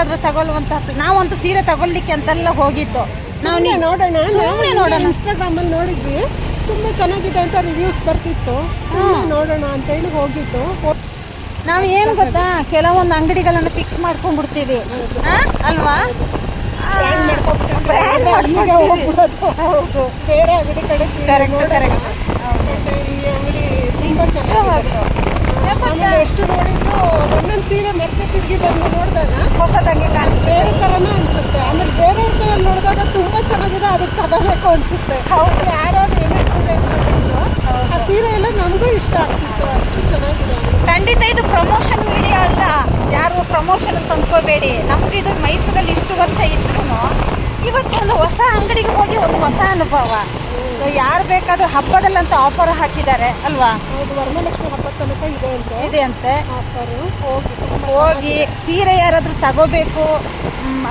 ಯಾರಾದ್ರೂ ತಗೊಳ್ಳುವಂತ ನಾವಂತೂ ಸೀರೆ ತಗೊಳ್ಲಿಕ್ಕೆ ಅಂತೆಲ್ಲ ಹೋಗಿದ್ದು. ನಾವು ನೀವು ನೋಡೋಣ ಸುಮ್ನೆ ನೋಡೋಣ. ಇನ್ಸ್ಟಾಗ್ರಾಮ್ ಅಲ್ಲಿ ನೋಡಿದ್ವಿ. ತುಂಬಾ ಚೆನ್ನಾಗಿದೆ ಅಂತ ರಿವ್ಯೂಸ್ ಬರ್ತಿತ್ತು. ಸುಮ್ಮನೆ ನೋಡೋಣ ಅಂತ ಹೇಳಿ ಹೋಗಿತ್ತು ನಾವು ಏನು ಗೊತ್ತಾ? ಕೆಲವೊಂದು ಅಂಗಡಿಗಳನ್ನು ಫಿಕ್ಸ್ ಮಾಡ್ಕೊಂಡ್ಬಿಡ್ತೀವಿ? ಅಲ್ವಾ? ಬೇರೆ ಅಂಗಡಿ ಕಡೆ ಕರೆಕ್ಟ್. ಕರೆಕ್ಟ್ ಈ ಅಂಗಡಿ ತುಂಬ ಗೊತ್ತಾ? ಆಮೇಲೆ ಎಷ್ಟು ನೋಡಿದ್ರು ಒಂದೊಂದು ಸೀರೆ ಮತ್ತೆ ತಿರುಗಿ ಬಂದು ನೋಡಿದಾಗ ಹೊಸದಾಗಿ ಕಾಣಿಸ್ತೇವೆ ಬೇರೆ ಅನ್ಸುತ್ತೆ. ಆಮೇಲೆ ಬೇರೆ ಥರ ನೋಡಿದಾಗ ತುಂಬಾ ಚೆನ್ನಾಗಿದೆ ಅದಕ್ಕೆ ತಗೋಬೇಕು ಅನಿಸುತ್ತೆ. ಹೌದು. ಯಾರ್ಯಾರು ಏನ್ ಸೀರೆ ಆ ಸೀರೆ ಎಲ್ಲ ನಮಗೂ ಇಷ್ಟ ಆಗ್ತಿತ್ತು ಅಷ್ಟು ಚೆನ್ನಾಗಿದೆ ಖಂಡಿತ ಇದು ಪ್ರಮೋಷನ್ ವಿಡಿಯೋ ಅಲ್ಲ. ಯಾರು ಪ್ರಮೋಷನ್ ತಂದ್ಕೋಬೇಡಿ. ನಮ್ಗೆ ಇದು ಮೈಸೂರಲ್ಲಿ ಇಷ್ಟು ವರ್ಷ ಇದ್ರು ಇವತ್ತೊಂದು ಹೊಸ ಅಂಗಡಿಗೆ ಹೋಗಿ ಒಂದು ಹೊಸ ಅನುಭವ. ಯಾರು ಬೇಕಾದ್ರೂ ಹಬ್ಬದಲ್ಲಂತೂ ಆಫರ್ ಹಾಕಿದ್ದಾರೆ ಅಲ್ವಾ? ಹೌದು ವರಮಹಾಲಕ್ಷ್ಮಿ ಹಬ್ಬದ ತನಕ ಇದೆ ಅಂತೆ. ಇದೆ ಅಂತೆ ಆಫರು ಹೋಗಿ ಹೋಗಿ ಸೀರೆ ಯಾರಾದರೂ ತಗೋಬೇಕು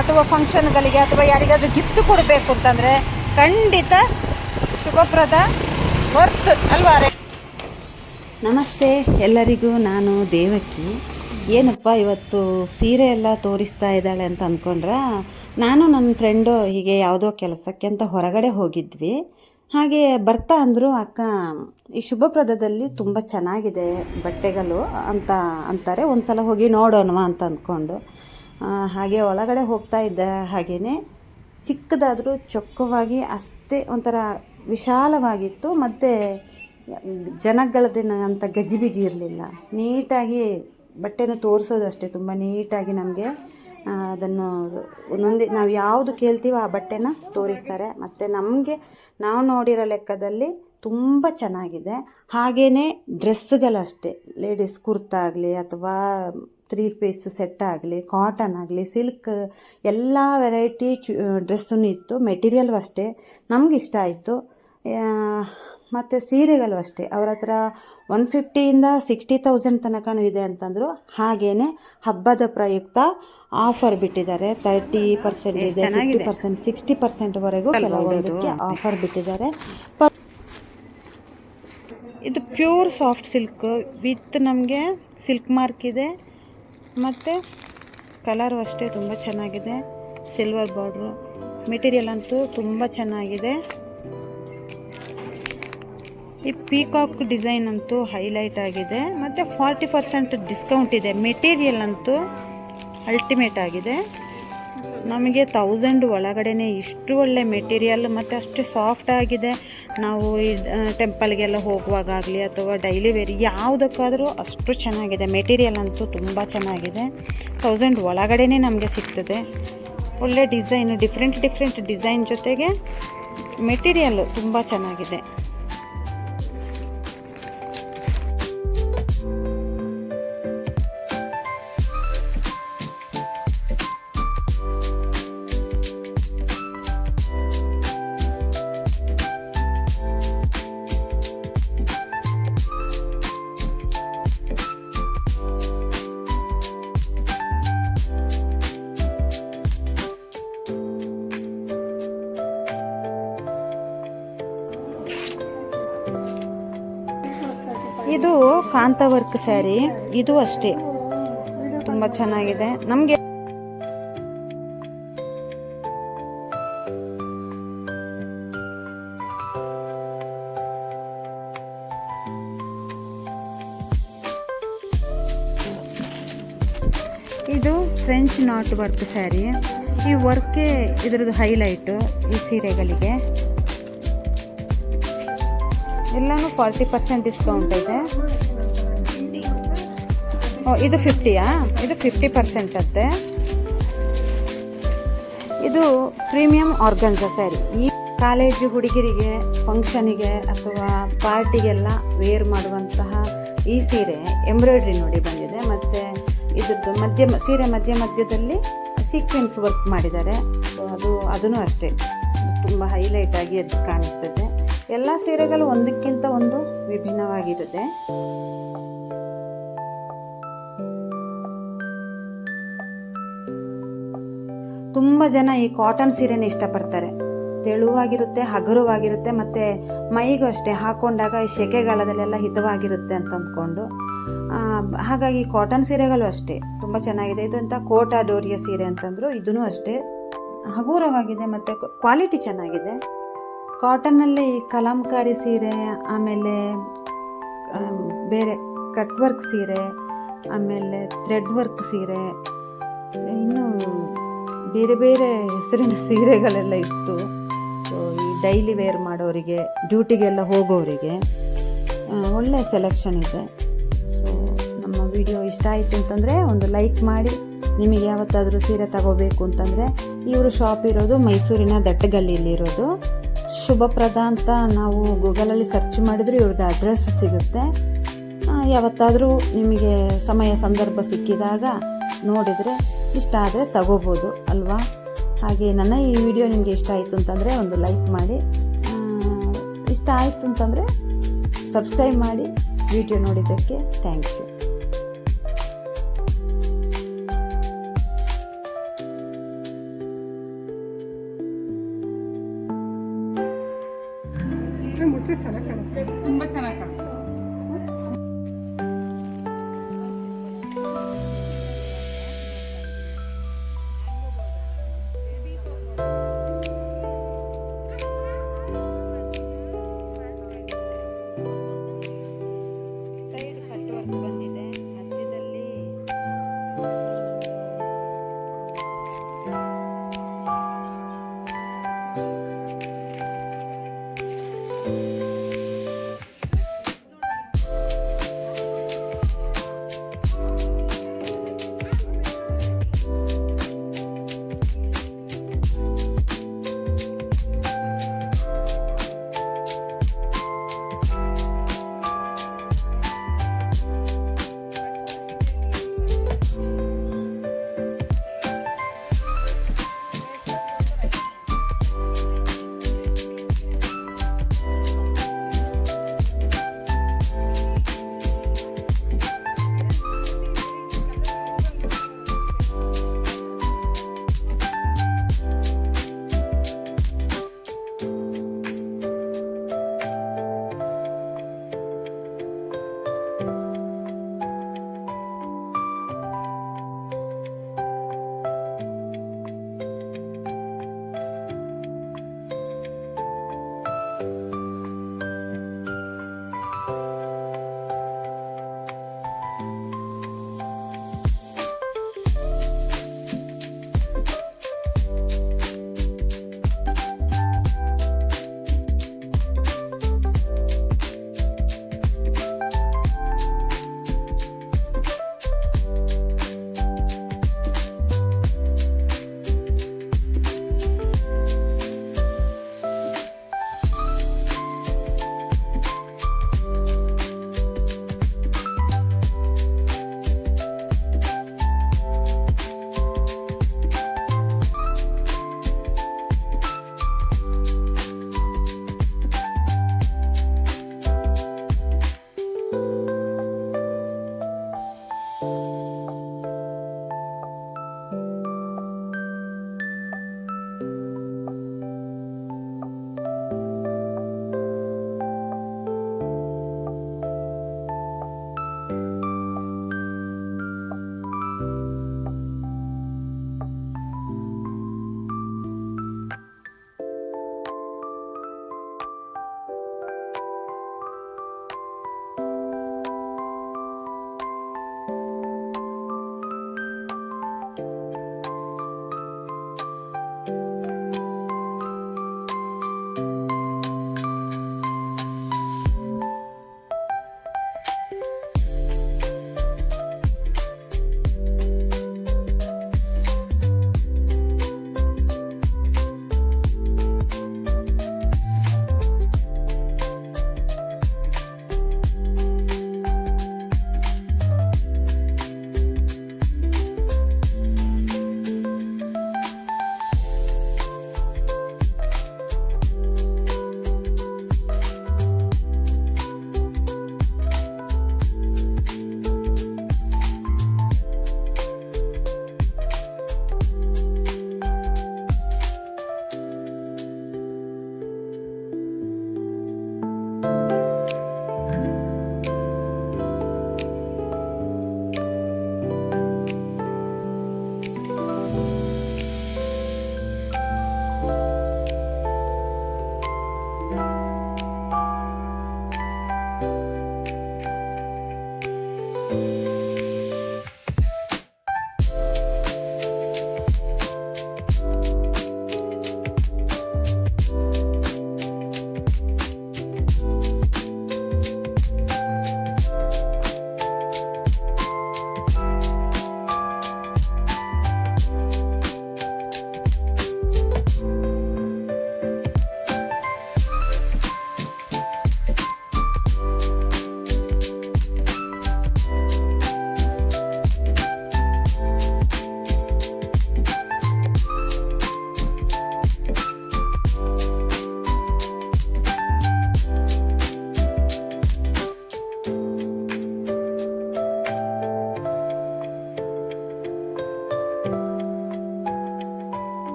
ಅಥವಾ ಫಂಕ್ಷನ್ಗಳಿಗೆ ಅಥವಾ ಯಾರಿಗಾದ್ರೂ ಗಿಫ್ಟ್ ಕೊಡಬೇಕು ಅಂತಂದರೆ ಖಂಡಿತ ಶುಭಪ್ರದ ವರ್ತ್ ಅಲ್ವಾ? ನಮಸ್ತೆ ಎಲ್ಲರಿಗೂ ನಾನು ದೇವಕಿ. ಏನಪ್ಪ ಇವತ್ತು ಸೀರೆ ಎಲ್ಲ ತೋರಿಸ್ತಾ ಇದ್ದಾಳೆ ಅಂತ ಅಂದ್ಕೊಂಡ್ರ ನಾನು ನನ್ನ ಫ್ರೆಂಡು ಹೀಗೆ ಯಾವುದೋ ಕೆಲಸಕ್ಕೆ ಅಂತ ಹೊರಗಡೆ ಹೋಗಿದ್ವಿ. ಹಾಗೆ ಬರ್ತಾ ಅಂದರು ಅಕ್ಕ, ಈ ಶುಭಪ್ರದದಲ್ಲಿ ತುಂಬ ಚೆನ್ನಾಗಿದೆ ಬಟ್ಟೆಗಳು ಅಂತ ಅಂತಾರೆ. ಒಂದು ಸಲ ಹೋಗಿ ನೋಡೋಣವಾ ಅಂತ ಅಂದ್ಕೊಂಡು ಹಾಗೆ ಒಳಗಡೆ ಹೋಗ್ತಾ ಇದ್ದ ಹಾಗೆಯೇ ಚಿಕ್ಕದಾದರೂ ಚೊಕ್ಕವಾಗಿ ಅಷ್ಟೇ ಒಂಥರ ವಿಶಾಲವಾಗಿತ್ತು. ಮತ್ತು ಜನಗಳದಿನ ಅಂತ ಗಜಿಬಿಜಿ ಇರಲಿಲ್ಲ. ನೀಟಾಗಿ ಬಟ್ಟೆನ ತೋರಿಸೋದು ಅಷ್ಟೇ, ತುಂಬ ನೀಟಾಗಿ ನಮಗೆ ಅದನ್ನು ಒಂದೊಂದೆ ನಾವು ಯಾವುದು ಕೇಳ್ತೀವೋ ಆ ಬಟ್ಟೆನ ತೋರಿಸ್ತಾರೆ. ಮತ್ತು ನಮಗೆ ನಾವು ನೋಡಿರೋ ಲೆಕ್ಕದಲ್ಲಿ ತುಂಬ ಚೆನ್ನಾಗಿದೆ. ಹಾಗೆಯೇ ಡ್ರೆಸ್ಸುಗಳು ಅಷ್ಟೇ ಲೇಡೀಸ್ ಕುರ್ತಾ ಆಗಲಿ ಅಥವಾ ತ್ರೀ ಪೀಸ್ ಸೆಟ್ ಆಗಲಿ, ಕಾಟನ್ ಆಗಲಿ, ಸಿಲ್ಕ್ ಎಲ್ಲ ವೆರೈಟಿ ಚು ಡ್ರೆಸ್ಸೂ ಇತ್ತು. ಮೆಟೀರಿಯಲ್ಲು ಅಷ್ಟೇ ನಮಗಿಷ್ಟ ಆಯಿತು. ಮತ್ತು ಸೀರೆಗಳು ಅಷ್ಟೇ. ಅವ್ರ ಹತ್ರ ಒನ್ ಫಿಫ್ಟಿಯಿಂದ ಸಿಕ್ಸ್ಟಿ ತೌಸಂಡ್ ತನಕನೂ ಇದೆ ಅಂತಂದರು ಹಾಗೇ ಹಬ್ಬದ ಪ್ರಯುಕ್ತ ಆಫರ್ ಬಿಟ್ಟಿದ್ದಾರೆ. ತರ್ಟಿ ಪರ್ಸೆಂಟ್ ಇದೆ ಫಿಫ್ಟಿ ಪರ್ಸೆಂಟ್ ಸಿಕ್ಸ್ಟಿ ಪರ್ಸೆಂಟ್ವರೆಗೂ ಕೆಲವೊಂದಕ್ಕೆ ಆಫರ್ ಬಿಟ್ಟಿದ್ದಾರೆ. ಪ- ಇದು ಪ್ಯೂರ್ ಸಾಫ್ಟ್ ಸಿಲ್ಕ್ ವಿತ್ ನಮಗೆ ಸಿಲ್ಕ್ ಮಾರ್ಕ್ ಇದೆ. ಮತ್ತು ಕಲರು ಅಷ್ಟೇ ತುಂಬ ಚೆನ್ನಾಗಿದೆ. ಸಿಲ್ವರ್ ಬಾರ್ಡ್ರು ಮೆಟೀರಿಯಲ್ ಅಂತೂ ತುಂಬ ಚೆನ್ನಾಗಿದೆ. ಈ ಪೀಕಾಕ್ ಡಿಸೈನ್ ಅಂತೂ ಹೈಲೈಟ್ ಆಗಿದೆ. ಮತ್ತು ಫಾರ್ಟಿ ಪರ್ಸೆಂಟ್ ಡಿಸ್ಕೌಂಟ್ ಇದೆ. ಮೆಟೀರಿಯಲ್ ಅಂತೂ ಅಲ್ಟಿಮೇಟ್ ಆಗಿದೆ. ನಮಗೆ ತೌಸಂಡ್ ಒಳಗಡೆ ಇಷ್ಟು ಒಳ್ಳೆ ಮೆಟೀರಿಯಲ್ ಮತ್ತು ಅಷ್ಟು ಸಾಫ್ಟ್ ಆಗಿದೆ. ನಾವು ಈ ಟೆಂಪಲ್ಗೆಲ್ಲ ಹೋಗುವಾಗಲಿ ಅಥವಾ ಡೈಲಿ ವೇರ್ ಯಾವುದಕ್ಕಾದರೂ ಅಷ್ಟು ಚೆನ್ನಾಗಿದೆ. ಮೆಟೀರಿಯಲ್ ಅಂತೂ ತುಂಬ ಚೆನ್ನಾಗಿದೆ. ತೌಸಂಡ್ ಒಳಗಡೆ ನಮಗೆ ಸಿಗ್ತದೆ. ಒಳ್ಳೆ ಡಿಸೈನ್ ಡಿಫ್ರೆಂಟ್ ಡಿಫ್ರೆಂಟ್ ಡಿಸೈನ್ ಜೊತೆಗೆ ಮೆಟೀರಿಯಲ್ಲು ತುಂಬ ಚೆನ್ನಾಗಿದೆ. ಇದು ಕಾಂತ ವರ್ಕ್ ಸ್ಯಾರಿ. ಇದು ಅಷ್ಟೇ. ತುಂಬ ಚೆನ್ನಾಗಿದೆ. ನಮಗೆ ಇದು ಫ್ರೆಂಚ್ ನಾಟ್ ವರ್ಕ್ ಸ್ಯಾರಿ. ಈ ವರ್ಕೇ ಇದರದ್ದು ಹೈಲೈಟು ಈ ಸೀರೆಗಳಿಗೆ. ಎಲ್ಲನೂ ಫಾರ್ಟಿ ಪರ್ಸೆಂಟ್ ಡಿಸ್ಕೌಂಟ್ ಇದೆ. ಓ, ಇದು ಫಿಫ್ಟಿಯಾ? ಇದು ಫಿಫ್ಟಿ ಪರ್ಸೆಂಟ್ ಅಂತೆ ಇದು ಪ್ರೀಮಿಯಂ ಆರ್ಗನ್ಸ ಸ್ಯಾರಿ. ಈ ಕಾಲೇಜು ಹುಡುಗಿರಿಗೆ ಫಂಕ್ಷನಿಗೆ ಅಥವಾ ಪಾರ್ಟಿಗೆಲ್ಲ ವೇರ್ ಮಾಡುವಂತಹ ಈ ಸೀರೆ ಎಂಬ್ರಾಯ್ಡ್ರಿ ನೋಡಿ ಬಂದಿದೆ. ಮತ್ತು ಇದ್ರದ್ದು ಮಧ್ಯ, ಸೀರೆ ಮಧ್ಯ ಮಧ್ಯದಲ್ಲಿ ಸೀಕ್ವೆನ್ಸ್ ವರ್ಕ್ ಮಾಡಿದ್ದಾರೆ. ಅದು ಅದೂ ಅಷ್ಟೇ. ತುಂಬ ಹೈಲೈಟ್ ಆಗಿ ಅದು ಕಾಣಿಸ್ತದೆ. ಎಲ್ಲ ಸೀರೆಗಳು ಒಂದಕ್ಕಿಂತ ಒಂದು ವಿಭಿನ್ನವಾಗಿರುತ್ತೆ. ತುಂಬ ಜನ ಈ ಕಾಟನ್ ಸೀರೆನ ಇಷ್ಟಪಡ್ತಾರೆ. ತೆಳುವಾಗಿರುತ್ತೆ, ಹಗುರವಾಗಿರುತ್ತೆ, ಮತ್ತು ಮೈಗೂ ಅಷ್ಟೇ. ಹಾಕೊಂಡಾಗ ಈ ಸೆಕೆಗಾಲದಲ್ಲೆಲ್ಲ ಹಿತವಾಗಿರುತ್ತೆ ಅಂತ ಅಂದ್ಕೊಂಡು. ಹಾಗಾಗಿ ಕಾಟನ್ ಸೀರೆಗಳು ಅಷ್ಟೇ. ತುಂಬ ಚೆನ್ನಾಗಿದೆ. ಇದು ಅಂತ ಕೋಟಾ ಡೋರಿಯ ಸೀರೆ ಅಂತಂದರು ಇದೂ ಅಷ್ಟೇ. ಹಗುರವಾಗಿದೆ, ಮತ್ತು ಕ್ವಾಲಿಟಿ ಚೆನ್ನಾಗಿದೆ. ಕಾಟನ್ನಲ್ಲಿ ಕಲಾಂಕಾರಿ ಸೀರೆ, ಆಮೇಲೆ ಬೇರೆ ಕಟ್ ವರ್ಕ್ ಸೀರೆ, ಆಮೇಲೆ ಥ್ರೆಡ್ ವರ್ಕ್ ಸೀರೆ, ಇನ್ನು ಬೇರೆ ಬೇರೆ ಹೆಸರಿನ ಸೀರೆಗಳೆಲ್ಲ ಇತ್ತು. ಈ ಡೈಲಿ ವೇರ್ ಮಾಡೋರಿಗೆ, ಡ್ಯೂಟಿಗೆಲ್ಲ ಹೋಗೋರಿಗೆ ಒಳ್ಳೆಯ ಒಳ್ಳೆ ಸೆಲೆಕ್ಷನ್ ಇದೆ. ಸೊ ನಮ್ಮ ವಿಡಿಯೋ ಇಷ್ಟ ಆಯಿತು ಅಂತಂದರೆ ಒಂದು ಲೈಕ್ ಮಾಡಿ, ನಿಮಗೆ ಯಾವತ್ತಾದರೂ ಸೀರೆ ತಗೋಬೇಕು ಅಂತಂದರೆ ಇವರು ಶಾಪ್ ಇರೋದು ಮೈಸೂರಿನ ದಟ್ಟಗಲ್ಲಿಯಲ್ಲಿರೋದು. ಶುಭಪ್ರದ ಅಂತ ನಾವು ಗೂಗಲಲ್ಲಿ ಸರ್ಚ್ ಮಾಡಿದ್ರೆ ಇವ್ರದ್ದು ಅಡ್ರೆಸ್ ಸಿಗುತ್ತೆ. ಯಾವತ್ತಾದರೂ ನಿಮಗೆ ಸಮಯ ಸಂದರ್ಭ ಸಿಕ್ಕಿದಾಗ ನೋಡಿದರೆ ಇಷ್ಟ ಆದರೆ ತಗೋಬೋದು ಅಲ್ವಾ? ಹಾಗೆ ನನ್ನ ಈ ವಿಡಿಯೋ ನಿಮಗೆ ಇಷ್ಟ ಆಯಿತು ಅಂತಂದರೆ ಒಂದು ಲೈಕ್ ಮಾಡಿ. ಇಷ್ಟ ಆಯಿತು ಅಂತಂದರೆ ಸಬ್ಸ್ಕ್ರೈಬ್ ಮಾಡಿ. ವಿಡಿಯೋ ನೋಡಿದ್ದಕ್ಕೆ ಥ್ಯಾಂಕ್ ಯು.